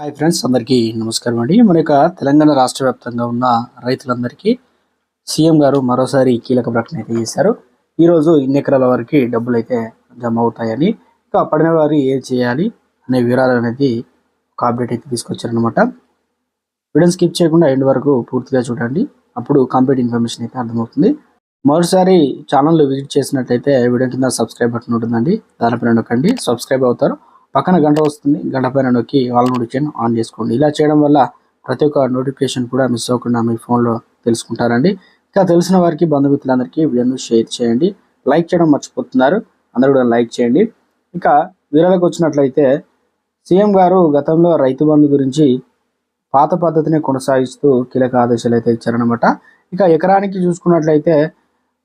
Hi friends అందరికీ నమస్కారం అండి. మన యొక్క తెలంగాణ రాష్ట్ర వ్యాప్తంగా ఉన్న రైతులందరికీ సీఎం గారు మరోసారి కీలక ప్రకటన అయితే చేశారు. ఈరోజు ఇన్ని ఎకరాల వరకు డబ్బులు అయితే జమ అవుతాయని ఇంకా పడిన వారు ఏం చేయాలి అనే వివరాలు అనేది ఒక అప్డేట్ అయితే తీసుకొచ్చారనమాట వీడియో స్కిప్ చేయకుండా ఎండ్ వరకు పూర్తిగా చూడండి. అప్పుడు కంప్లీట్ ఇన్ఫర్మేషన్ అయితే అర్థమవుతుంది. మరోసారి ఛానల్ విజిట్ చేసినట్లయితే వీడియో కింద సబ్స్క్రైబ్ బటన్ ఉంటుందండి. దానిపైన నొక్కండి. సబ్స్క్రైబ్ అవుతారు. పక్కన గంట వస్తుంది. గంట పైన నొక్కి ఆల్ నోటిఫికేషన్ ఆన్ చేసుకోండి. ఇలా చేయడం వల్ల ప్రతి ఒక్క నోటిఫికేషన్ కూడా మిస్ అవ్వకుండా మీ ఫోన్లో తెలుసుకుంటారండి. ఇంకా తెలిసిన వారికి బంధుమిత్రులందరికీ వీడియోను షేర్ చేయండి. లైక్ చేయడం మర్చిపోతున్నారు. అందరూ కూడా లైక్ చేయండి. ఇక వీరాలకు వచ్చినట్లయితే సీఎం గారు గతంలో రైతు బంధు గురించి పాత పద్ధతిని కొనసాగిస్తూ కీలక ఆదేశాలు అయితే ఇచ్చారనమాట ఇక ఎకరానికి చూసుకున్నట్లయితే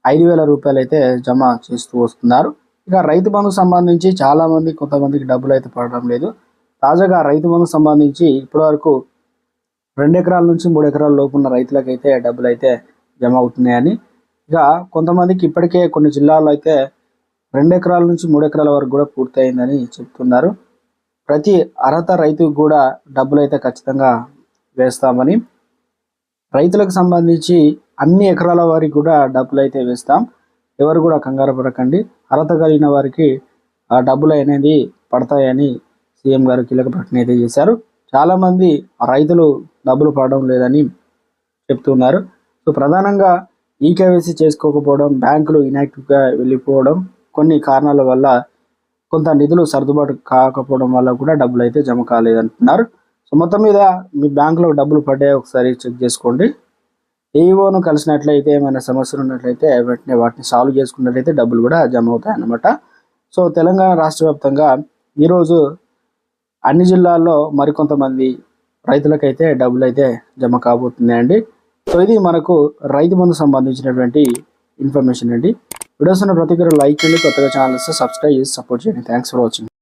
ఐదు వేల రూపాయలు అయితే జమ చేస్తూ వస్తున్నారు. ఇక రైతు బంధు సంబంధించి చాలా మంది కొంతమందికి డబ్బులు అయితే పడడం లేదు. తాజాగా రైతు బంధు సంబంధించి ఇప్పటివరకు రెండు ఎకరాల నుంచి మూడు ఎకరాల లోపు ఉన్న రైతులకైతే డబ్బులు అయితే జమ అవుతున్నాయని. ఇక కొంతమందికి ఇప్పటికే కొన్ని జిల్లాల్లో అయితే రెండు ఎకరాల నుంచి మూడు ఎకరాల వరకు కూడా పూర్తయిందని చెప్తున్నారు. ప్రతి అర్హత రైతుకు కూడా డబ్బులు అయితే ఖచ్చితంగా వేస్తామని. రైతులకు సంబంధించి అన్ని ఎకరాల వారికి కూడా డబ్బులు అయితే వేస్తాం. ఎవరు కూడా కంగారు పడకండి. అర్హత కలిగిన వారికి ఆ డబ్బులు అనేది పడతాయని సీఎం గారు కీలక ప్రకటన అయితే చేశారు. చాలామంది రైతులు డబ్బులు పడడం లేదని చెప్తున్నారు. సో ప్రధానంగా ఈ కేవైసీ చేసుకోకపోవడం బ్యాంకులు ఇనాక్టివ్గా వెళ్ళిపోవడం కొన్ని కారణాల వల్ల కొంత నిధులు సర్దుబాటు కాకపోవడం వల్ల కూడా డబ్బులు అయితే జమ కాలేదంటున్నారు. సో మొత్తం మీద మీ బ్యాంకులో డబ్బులు పడ్డాయి? ఒకసారి చెక్ చేసుకోండి. ఏఈఓను కలిసినట్లయితే ఏమైనా సమస్యలు ఉన్నట్లయితే వెంటనే వాటిని సాల్వ్ చేసుకున్నట్లయితే డబ్బులు కూడా జమ అవుతాయి అన్నమాట. సో తెలంగాణ రాష్ట్ర వ్యాప్తంగా ఈరోజు అన్ని జిల్లాల్లో మరికొంతమంది రైతులకైతే డబ్బులు అయితే జమ కాబోతున్నాయండి. సో ఇది మనకు రైతు బంధు సంబంధించినటువంటి ఇన్ఫర్మేషన్ అండి. వీడియోస్ ఉన్న ప్రతి ఒక్కరు లైక్ చేయండి. కొత్తగా ఛానల్స్ సబ్స్క్రైబ్ చేసి సపోర్ట్ చేయండి. Thanks for watching